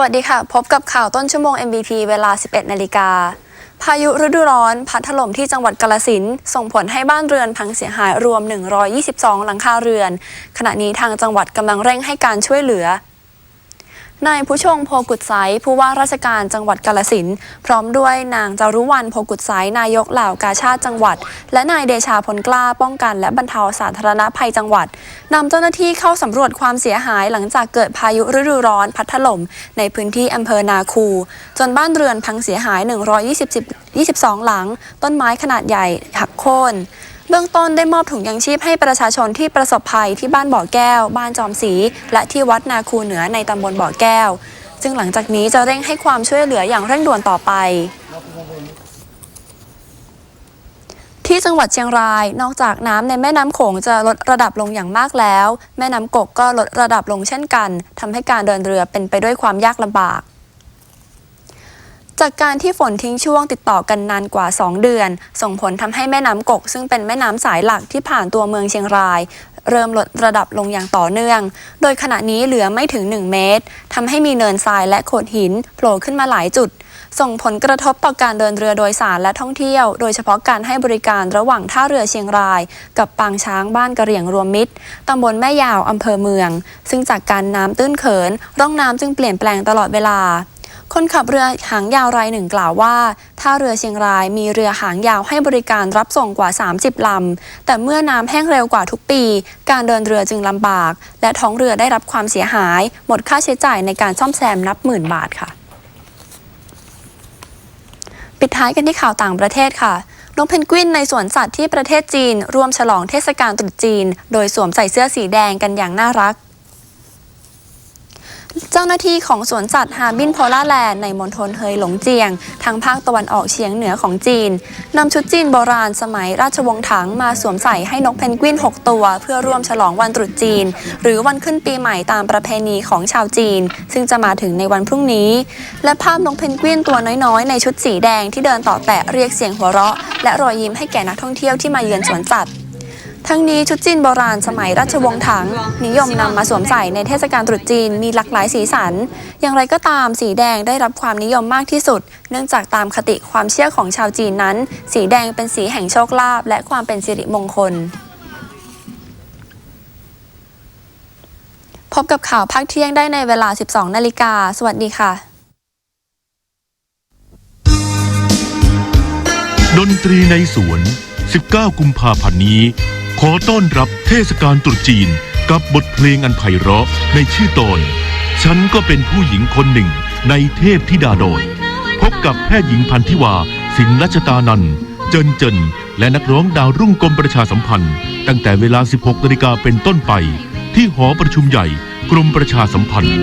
วัสดีค่ะ พบกับข่าวต้นชั่วโมง MVP เวลา 11 นาฬิกา พายุฤดูร้อน พัดถล่มที่จังหวัดกาลสินส่งผลให้บ้านเรือนพังเสียหายรวม 122 หลังคาเรือน ขณะนี้ทางจังหวัดกำลังเร่งให้การช่วยเหลือ นายผู้ชงโพกุดไซผู้ว่าราชการจังหวัดกาลสินพร้อมด้วยนางจารุวรรณโพกุดไซนายกเหล่ากาชาติจังหวัด และนายเดชาพลกล้าป้องกัน และบรรเทาสาธารณภัยจังหวัดนำเจ้าหน้าที่เข้าสำรวจความเสียหายหลังจากเกิดพายุฤดูร้อนพัดถล่มในพื้นที่อำเภอนาคู จนบ้านเรือนพังเสียหาย 120 22 หลัง ต้นไม้ขนาดใหญ่หักโค่น เบื้องต้นได้มอบถุงยังชีพให้ประชาชนที่ประสบภัยที่บ้านบ่อแก้ว บ้านจอมศรีและที่วัดนาคูเหนือในตำบลบ่อแก้ว ซึ่งหลังจากนี้จะเร่งให้ความช่วยเหลืออย่างเร่งด่วนต่อไปที่จังหวัดเชียงราย นอกจากน้ำในแม่น้ำโขงจะลดระดับลงอย่างมากแล้ว แม่น้ำกกก็ลดระดับลงเช่นกันทำให้การเดินเรือเป็นไปด้วยความยากลำบาก จากการที่ฝนทิ้งช่วงติดต่อกันนานกว่า 2 เดือน ส่งผลทำให้แม่น้ำกก ซึ่งเป็นแม่น้ำสายหลักที่ผ่านตัวเมืองเชียงราย เริ่มลดระดับลงอย่างต่อเนื่อง โดยขณะนี้เหลือไม่ถึง 1 เมตรทำให้มีเนินทรายและโขดหินโผล่ขึ้นมาหลายจุด ส่งผลกระทบต่อการเดินเรือโดยสารและท่องเที่ยว โดยเฉพาะการให้บริการระหว่างท่าเรือเชียงราย กับปางช้างบ้านกระเหรี่ยงรวมมิตรตำบลแม่ยาวอำเภอเมือง ซึ่งจากการน้ำตื้นเขิน ร่องน้ำจึงเปลี่ยนแปลงตลอดเวลา คนขับเรือหางยาวรายหนึ่งกล่าวว่าท่าเรือเชียงรายมีเรือหางยาวให้บริการรับส่งกว่า 30 ลำ แต่เมื่อน้ำแห้งเร็วกว่าทุกปี การเดินเรือจึงลำบาก และท้องเรือได้รับความเสียหาย หมดค่าใช้จ่ายในการซ่อมแซมนับหมื่นบาทค่ะ ปิดท้ายกันที่ข่าวต่างประเทศค่ะนกเพนกวินในสวนสัตว์ที่ประเทศจีน ร่วมฉลองเทศกาลตรุษจีน โดยสวมใส่เสื้อสีแดงกันอย่างน่ารัก จ้าหน้าที่ของสวนสัตว์ฮาบินโพล่าแลนด์ในมณฑลเฮยหลงเจียง ทางภาคตะวันออกเฉียงเหนือของจีนนำชุดจีนโบราณสมัยราชวงศ์ถังมาสวมใส่ให้นกเพนกวิน 6 ตัว เพื่อร่วมฉลองวันตรุษจีน หรือวันขึ้นปีใหม่ตามประเพณีของชาวจีน ซึ่งจะมาถึงในวันพรุ่งนี้ และภาพนกเพนกวินตัวน้อยๆ ในชุดสีแดงที่เดินต่อแตะเรียกเสียงหัวเราะ และรอยยิ้มให้แก่นักท่องเที่ยวที่มาเยือนสวนสัตว์ ทั้งนี้ชุดจีนโบราณสมัยราชวงศ์ถัง นิยมนำมาสวมใส่ในเทศกาลตรุษจีนมีหลากหลายสีสัน อย่างไรก็ตามสีแดงได้รับความนิยมมากที่สุด เนื่องจากตามคติความเชื่อของชาวจีนนั้น สีแดงเป็นสีแห่งโชคลาภและความเป็นสิริมงคล พบกับข่าวภาคเที่ยงได้ในเวลา 12 นาฬิกา สวัสดีค่ะ ดนตรีในสวน 19 กุมภาพันธ์นี้ ขอต้อนรับเทศกาลตรุษจีนกับบทเพลงอันไพเราะในชื่อตอน ฉันก็เป็นผู้หญิงคนหนึ่งในเทพธิดาดอย พบกับแพทย์หญิงพันธิวา สินรัชตานันเจินเจิน และนักร้องดาวรุ่งกรมประชาสัมพันธ์ ตั้งแต่เวลา 16นาฬิกาเป็นต้นไป ที่หอประชุมใหญ่กรมประชาสัมพันธ์